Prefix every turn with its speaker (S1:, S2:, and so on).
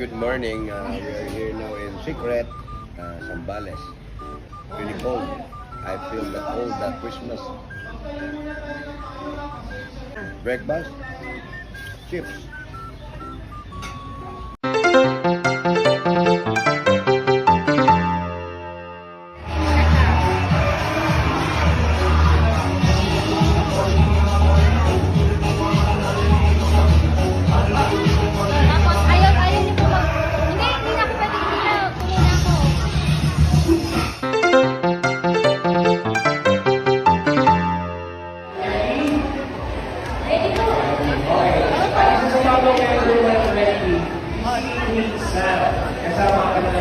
S1: good morning. Uh, we are here now in Secret, uh, Sambales. Really cold. I feel the cold that Christmas. Breakfast, chips. Kasama ka na